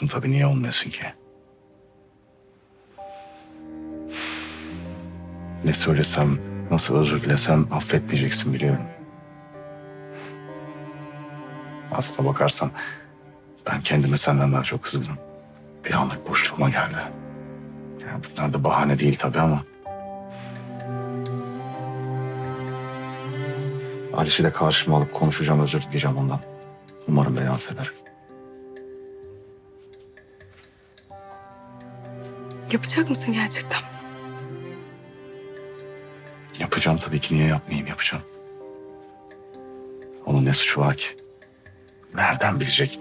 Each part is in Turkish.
Olmalısın tabii niye olmuyorsun ki? Ne söylesem, nasıl özür dilesem affetmeyeceksin biliyorum. Aslına bakarsan ben kendime senden daha çok kızgınım. Bir anlık boşluğuma geldi. Yani bunlar da bahane değil tabii ama. Aliş'i de karşıma alıp konuşacağım, özür dileyeceğim ondan. Umarım beni affeder. Yapacak mısın gerçekten? Yapacağım tabii ki. Niye yapmayayım? Yapacağım. Onun ne suçu var ki? Nereden bilecek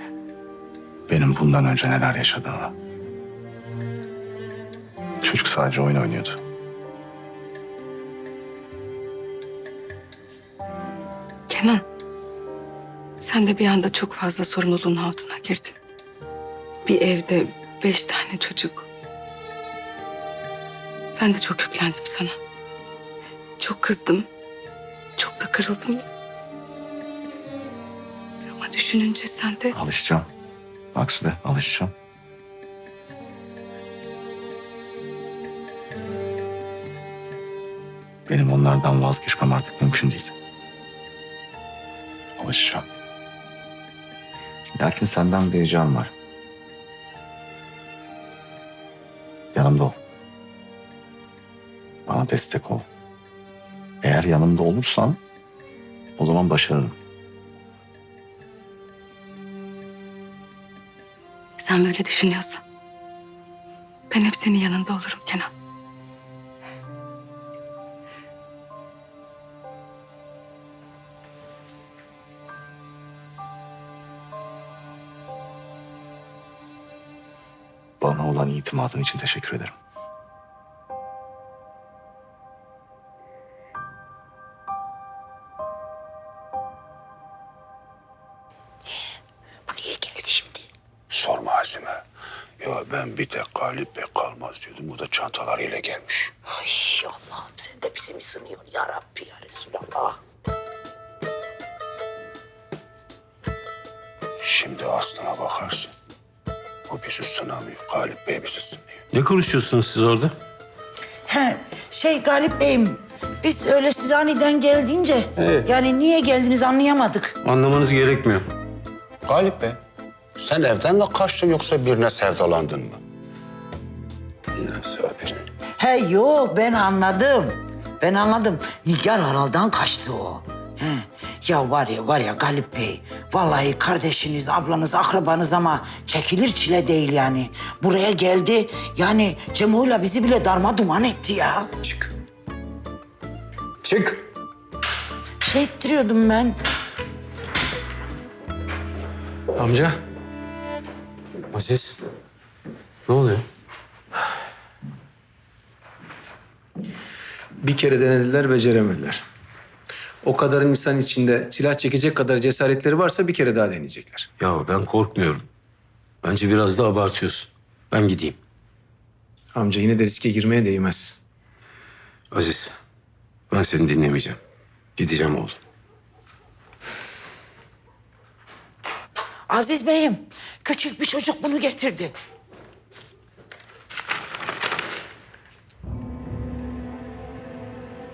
benim bundan önce neler yaşadığımı? Çocuk sadece oyun oynuyordu. Kenan, sen de bir anda çok fazla sorumluluğun altına girdin. Bir evde beş tane çocuk. Ben de çok yüklendim sana. Çok kızdım. Çok da kırıldım. Ama düşününce sen de Alışacağım. Aksu'da alışacağım. Benim onlardan vazgeçmem artık mümkün değil. Alışacağım. Lakin senden bir ricam var. Bana destek ol. Eğer yanımda olursan o zaman başarırım. sen böyle düşünüyorsan. Ben hep senin yanında olurum Kenan. Bana olan itimadın için teşekkür ederim. Ben bir tek Galip Bey kalmaz diyordum. O da çantalarıyla gelmiş. Ay Allah'ım sen de bizi mi sınıyorsun ya Rabbi ya Resulallah. Şimdi aslına bakarsın. O bizi sınamıyor. Galip Bey bizi sınıyor. Ne konuşuyorsunuz siz orada? He, şey Galip Bey'im biz öyle siz aniden geldiğince Evet. yani niye geldiniz anlayamadık. Anlamanız gerekmiyor. Galip Bey, sen evden mi kaçtın yoksa birine sevdalandın mı? Nasıl abi? He yo ben anladım. Ben anladım. Nigar Haral'dan kaçtı o. He. Ya var ya var ya Galip Bey. Vallahi kardeşiniz, ablanız, akrabanız ama çekilir çile değil yani. Buraya geldi. Yani Cemo'yla bizi bile darma duman etti ya. Çık. Çık. Şey ettiriyordum ben. Amca. Aziz. Ne oluyor? Bir kere denediler, beceremediler. O kadar insan içinde silah çekecek kadar cesaretleri varsa bir kere daha deneyecekler. Ya ben korkmuyorum. Bence biraz da abartıyorsun. Ben gideyim. Amca yine de riske girmeye değmez. Aziz. Ben seni dinlemeyeceğim. Gideceğim oğlum. Aziz Bey'im, küçük bir çocuk bunu getirdi.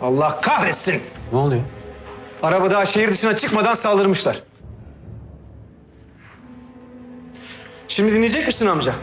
Allah kahretsin! Ne oluyor? Araba daha şehir dışına çıkmadan saldırmışlar. Şimdi dinleyecek misin amca?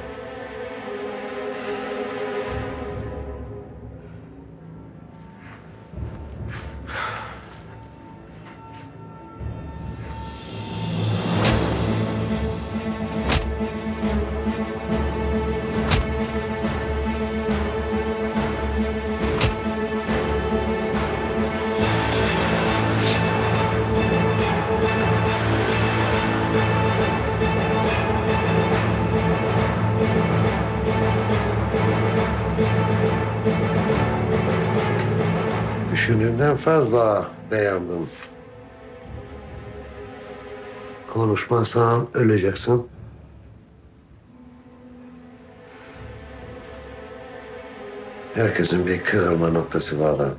Düşündüğümden fazla dayandım. Konuşmazsan öleceksin. Herkesin bir kırılma noktası var. ha.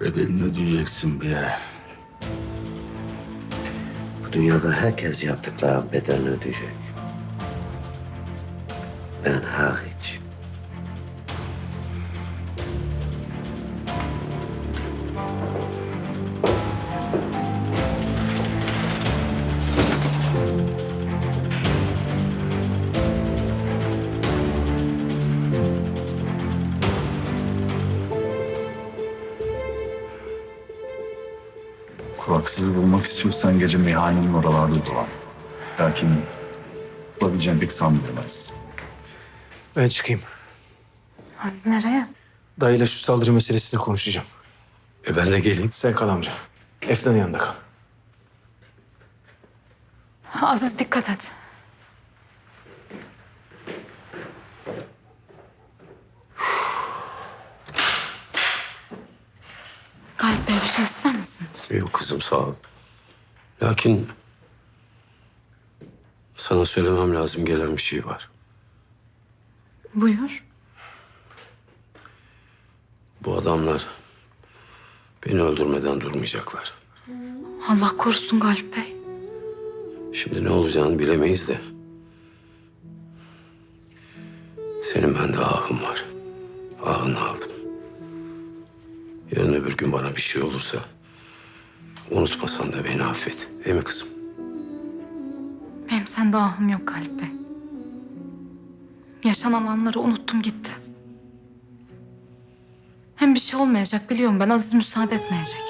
Bedelini ödeyeceksin bir yer. dünyada herkes yaptıklarının bedelini ödeyecek. Ben hariç. Kulaksızı bulmak istiyorsan gece meyhanenin oralarda dolan. Lakin bulabileceğim pek sanmıyorum Aziz. Ben çıkayım. Aziz nereye? Dayıyla şu saldırı meselesini konuşacağım. E ben de geleyim. Sen kal amca. Efnan'ın yanında kal. Aziz dikkat et. Galip Bey bir şey ister misiniz? Yok kızım sağ ol. Lakin sana söylemem lazım gelen bir şey var. Buyur. Bu adamlar beni öldürmeden durmayacaklar. Allah korusun Galip Bey. Şimdi ne olacağını bilemeyiz de. Senin bende ahın var. Ahını aldım. Öbür gün bana bir şey olursa... ...unutmasan da beni affet. Değil mi kızım? Benim sende ahım yok Galip Bey. Yaşanan anları unuttum gitti. Hem bir şey olmayacak biliyorum ben. Aziz müsaade etmeyecek.